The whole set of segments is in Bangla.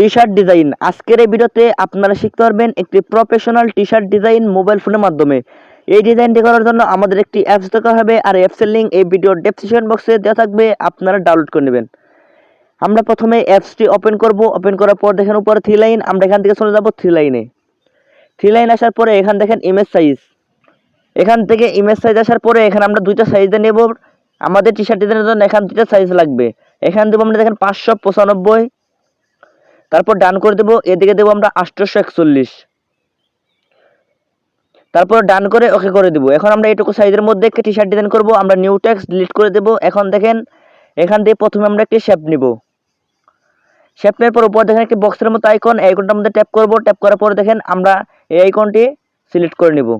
টি শার্ট ডিজাইন আজকের এই ভিডিওতে আপনারা শিখতে পারবেন একটি professional T shirt design mobile ফোনের মাধ্যমে। এই ডিজাইনটি করার জন্য আমাদের একটি অ্যাপস দরকার হবে, আর অ্যাপসের লিঙ্ক এই ভিডিওর ডেসক্রিপশন বক্সে দেওয়া থাকবে, আপনারা ডাউনলোড করে নেবেন। আমরা প্রথমে অ্যাপসটি ওপেন করব ওপেন করার পর দেখেন উপরে থ্রি লাইন আমরা এখান থেকে চলে যাব থ্রি লাইনে থ্রি লাইন আসার পরে এখান দেখেন ইমেজ সাইজ এখান থেকে ইমেজ সাইজ আসার পরে এখানে আমরা দুইটা সাইজে নেব। আমাদের টি শার্ট ডিজাইনের জন্য এখান দুইটা সাইজ লাগবে। এখান দেবো আমরা দেখেন পাঁচশো পঁচানব্বই তারপর ডান করে দেবো, এদিকে দেবো আমরা আটশোশো একচল্লিশ। তারপর ডান করে ওকে করে দেবো। এখন আমরা এটুকু সাইজের মধ্যে একটি টি শার্ট ডিজাইন করব, আমরা নিউ ট্যাক্স ডিলিট করে দেবো। এখন দেখেন, এখান দিয়ে প্রথমে আমরা একটি শেপ নিব। শেপ নেওয়ার পর উপর দেখেন একটি বক্সের মতো আইকন এই আইকনটার মধ্যে ট্যাপ করব। ট্যাপ করার পর দেখেন, আমরা এই আইকনটি সিলেক্ট করে নেব।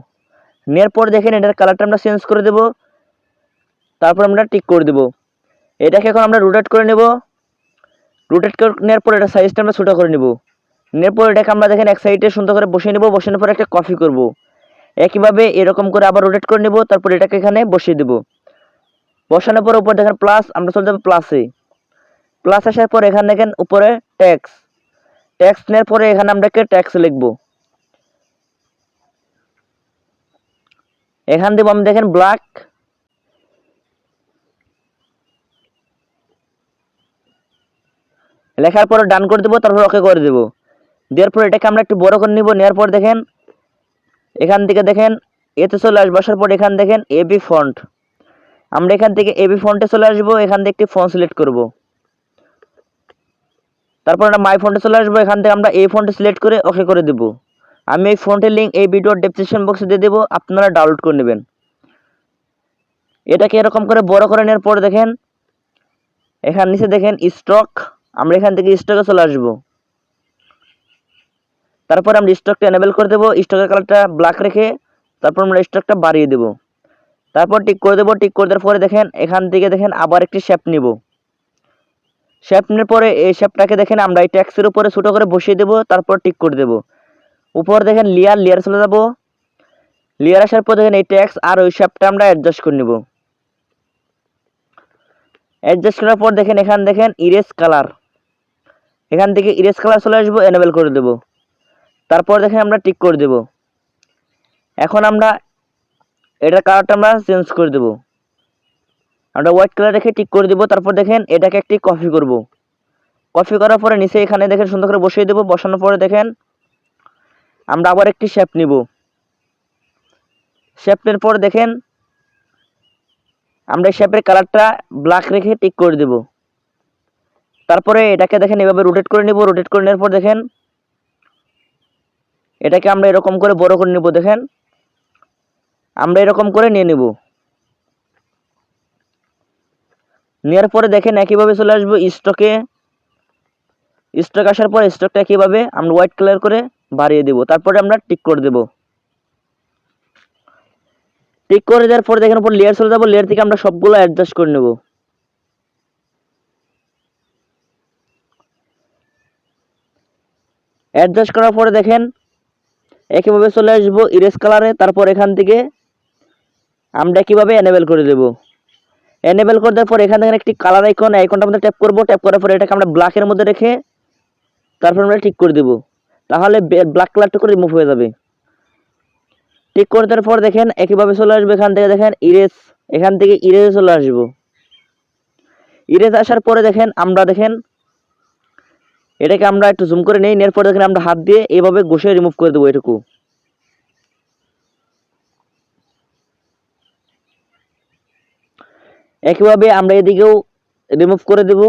নেওয়ার পর দেখেন, এটার কালারটা আমরা চেঞ্জ করে দেব। তারপর আমরা টিক করে দেব। এটাকে এখন আমরা রোটেট করে নেব। রোটেট করে নেওয়ার পর এটা সাইজটা আমরা ছোটো করে নেব। নেওয়ার পর এটাকে আমরা দেখেন এক সাইডে সুন্দর করে বসিয়ে নেব, বসানোর পর একটা কপি করব। একইভাবে এরকম করে আবার রোটেট করে নেব, তারপর এটাকে এখানে বসিয়ে দেব। বসানোর পর উপর দেখেন প্লাস আমরা চলে যাব প্লাসে প্লাস আসার পর এখানে দেখেন উপরে ট্যাক্স ট্যাক্স নেওয়ার পরে এখানে আমরা ট্যাক্স লিখব। এখান দেবো আমি দেখেন ব্ল্যাক লেখার পর ডান করে দেবো, তারপর ওকে করে দেবো। দেওয়ার পর এটাকে আমরা একটু বড় করে নিব, নেওয়ার পর দেখেন, এখান থেকে দেখেন এতে চলে আসব, আসার পর এখান দেখেন এবি ফন্ট। আমরা এখান থেকে এবি ফন্টে চলে আসব, এখান থেকে একটি ফন্ট সিলেক্ট করব। তারপর আমরা মাই ফন্টে চলে আসব, এখান থেকে আমরা এই ফন্টে সিলেক্ট করে ওকে করে দেবো। আমি এই ফন্টের লিঙ্ক এই ভিডিওর ডেসক্রিপশন বক্সে দিয়ে দেবো, আপনারা ডাউনলোড করে নেবেন। এটাকে এরকম করে বড় করে নেওয়ার পর দেখেন, এখান নিচে দেখেন স্টক আমরা এখান থেকে স্টকে চলে আসব। তারপর আমরা স্টকটা এনেবেল করে দেবো স্টকের কালারটা ব্ল্যাক রেখে তারপর আমরা স্টকটা বাড়িয়ে দেবো। তারপর টিক করে দেবো টিক করে দেওয়ার পরে দেখেন, এখান থেকে দেখেন আবার একটি শেপ নিব। শেপ নেওয়ার পরে এই শেপটাকে দেখেন আমরা এই ট্যাক্সের উপরে ছোটো করে বসিয়ে দেবো, তারপর টিক করে দেবো। উপর দেখেন লেয়ার লেয়ার চলে যাব। লেয়ার আসার পর দেখেন এই ট্যাক্স আর ওই শেপটা আমরা অ্যাডজাস্ট করে নেব। অ্যাডজাস্ট করার পর দেখেন, এখান দেখেন ইরেজ কালার এখান থেকে ইরেজ কালার চলে আসব এনেবেল করে দেব। তারপর দেখেন আমরা টিক করে দেব। এখন আমরা এটার কালারটা আমরা চেঞ্জ করে দেব। আমরা হোয়াইট কালার রেখে টিক করে দেব, তারপর দেখেন এটাকে একটি কপি করব। কপি করার পরে নিচে এখানে দেখেন সুন্দর করে বসিয়ে দেবো, বসানোর পরে দেখেন আমরা আবার একটি শেপ নিব। শেপের পর দেখেন আমরা শেপের কালারটা ব্ল্যাক রেখে টিক করে দেব। তারপরে এটাকে দেখেন, এভাবে রোটেট করে নিব রোটেট করে নেওয়ার পর দেখেন, এটাকে আমরা এরকম করে বড় করে নিব, দেখেন। আমরা এরকম করে নিয়ে নেব। নেওয়ার পরে দেখেন, একইভাবে চলে আসব স্টকে স্টক আসার পর স্টকটা একইভাবে আমরা হোয়াইট কালার করে বাড়িয়ে দেব। তারপরে আমরা টিক করে দেব। টিক করে দেওয়ার পরে দেখেন, উপর লেয়ার চলে যাব লেয়ার থেকে আমরা সবগুলো অ্যাডজাস্ট করে নেব। অ্যাডজাস্ট করার পরে দেখেন, একইভাবে চলে আসব ইরেজ কালারে তারপর এখান থেকে আমরা একইভাবে এনেবেল করে দেব? এনেবেল করে দেওয়ার পর এখান থেকে একটি কালার আইকন আইকনটার মধ্যে ট্যাপ করব ট্যাপ করার পরে এটাকে আমরা ব্ল্যাকের মধ্যে রেখে তারপর আমরা ঠিক করে দেবো। তাহলে ব্ল্যাক কালারটা করে রিমুভ হয়ে যাবে। ঠিক করে দেওয়ার পর দেখেন, একইভাবে চলে আসবে এখান থেকে, দেখেন ইরেজ এখান থেকে ইরেজে চলে আসব। ইরেজ আসার পরে দেখেন, আমরা দেখেন এটাকে আমরা একটু জুম করে নেই পরে দেখেন আমরা হাত দিয়ে এইভাবে ঘষে রিমুভ করে দেবো এটুকু। একইভাবে আমরা এদিকেও রিমুভ করে দেব।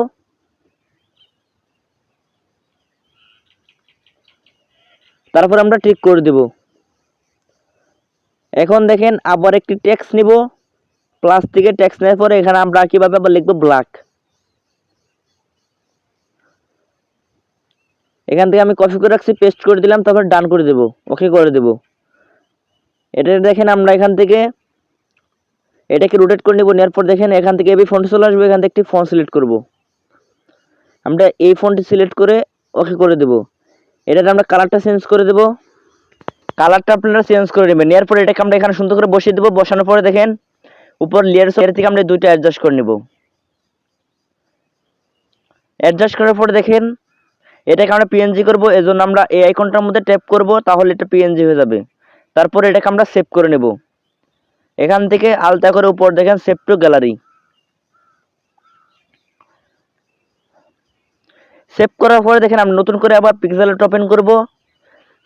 তারপর আমরা ঠিক করে দেব। এখন দেখেন আবার একটি ট্যাক্স নিব। প্লাস থেকে ট্যাক্স নেওয়ার পরে এখানে আমরা কীভাবে আবার লিখব ব্ল্যাক এখান থেকে আমি কপি করে রাখছি পেস্ট করে দিলাম, তারপর ডান করে দেব ওকে করে দেব। এটা দেখেন আমরা এখান থেকে, এটাকে রোটেট করে নেব, নেওয়ার পর দেখেন এখান থেকে এবি ফন্ট চলে আসবে, এখান থেকে একটি ফন্ট সিলেক্ট করব। আমরা এই ফন্টটি সিলেক্ট করে ওকে করে দেব। এটাতে আমরা কালারটা চেঞ্জ করে দেব। কালারটা আপনারা চেঞ্জ করে নেবেন, নেওয়ার পর এটাকে আমরা এখানে সুন্দর করে বসিয়ে দেবো, বসানোর পরে দেখেন, উপর লেয়ার এর থেকে আমরা দুইটা অ্যাডজাস্ট করে নেব। অ্যাডজাস্ট করার পরে দেখেন এটাকে আমরা পিএনজি করব এই জন্য আমরা এই আইকনটার মধ্যে ট্যাপ করব, তাহলে এটা পিএনজি হয়ে যাবে। তারপর এটাকে আমরা সেভ করে নেব। এখান থেকে আলতা করে উপর দেখেন সেভ টু গ্যালারি সেভ করার পরে দেখেন, আমরা নতুন করে আবার পিক্সেল ওপেন করব।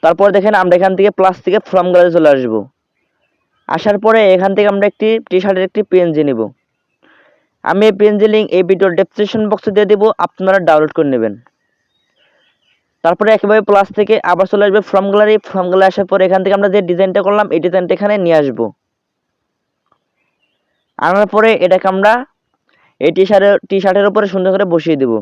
তারপর দেখেন, আমরা এখান থেকে প্লাস থেকে ফ্রম গ্যালারি চলে আসব। আসার পরে এখান থেকে আমরা একটি টি শার্টের একটি পিএনজি নেব। আমি এই পিএনজি লিঙ্ক এই ভিডিওর ডেসক্রিপশন বক্সে দিয়ে দেবো, আপনারা ডাউনলোড করে নেবেন। তারপরে একেবারে প্লাস থেকে আবার চলে আসবে ফ্রম গ্যালারি ফ্রম গ্যালারি আসার পরে এখান থেকে আমরা যে ডিজাইনটা করলাম, এই ডিজাইনটা এখানে নিয়ে আসব। আনার পরে এটাকে আমরা এই টি শার্টের টি শার্টের উপরে সুন্দর করে বসিয়ে দেব।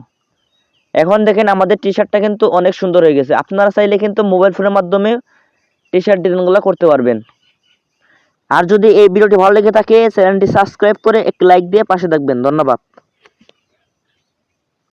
এখন দেখেন আমাদের টি শার্টটা কিন্তু অনেক সুন্দর হয়ে গেছে। আপনারা চাইলে কিন্তু মোবাইল ফোনের মাধ্যমে টি শার্ট ডিজাইনগুলো করতে পারবেন। আর যদি এই ভিডিওটি ভালো লেগে থাকে চ্যানেলটি সাবস্ক্রাইব করে একটি লাইক দিয়ে পাশে থাকবেন। ধন্যবাদ।